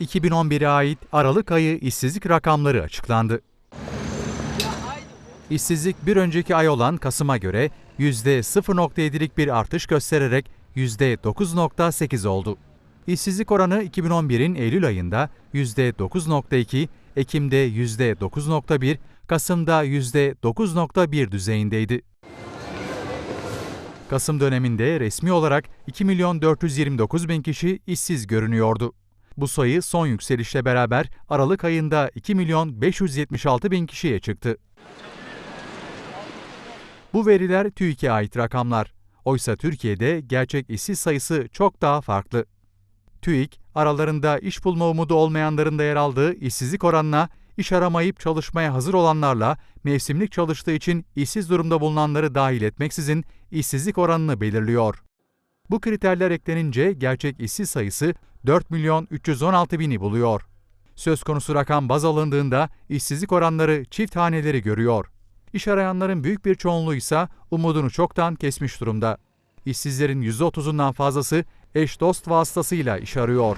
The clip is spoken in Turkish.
2011'e ait Aralık ayı işsizlik rakamları açıklandı. İşsizlik bir önceki ay olan Kasım'a göre %0.7'lik bir artış göstererek %9.8 oldu. İşsizlik oranı 2011'in Eylül ayında %9.2, Ekim'de %9.1, Kasım'da %9.1 düzeyindeydi. Kasım döneminde resmi olarak 2 milyon 429 bin kişi işsiz görünüyordu. Bu sayı son yükselişle beraber Aralık ayında 2 milyon 576 bin kişiye çıktı. Bu veriler TÜİK'e ait rakamlar. Oysa Türkiye'de gerçek işsiz sayısı çok daha farklı. TÜİK, aralarında iş bulma umudu olmayanların da yer aldığı işsizlik oranına, iş aramayıp çalışmaya hazır olanlarla mevsimlik çalıştığı için işsiz durumda bulunanları dahil etmeksizin işsizlik oranını belirliyor. Bu kriterler eklenince gerçek işsiz sayısı 4 milyon 316 bini buluyor. Söz konusu rakam baz alındığında işsizlik oranları çift haneleri görüyor. İş arayanların büyük bir çoğunluğu ise umudunu çoktan kesmiş durumda. İşsizlerin %30'undan fazlası eş dost vasıtasıyla iş arıyor.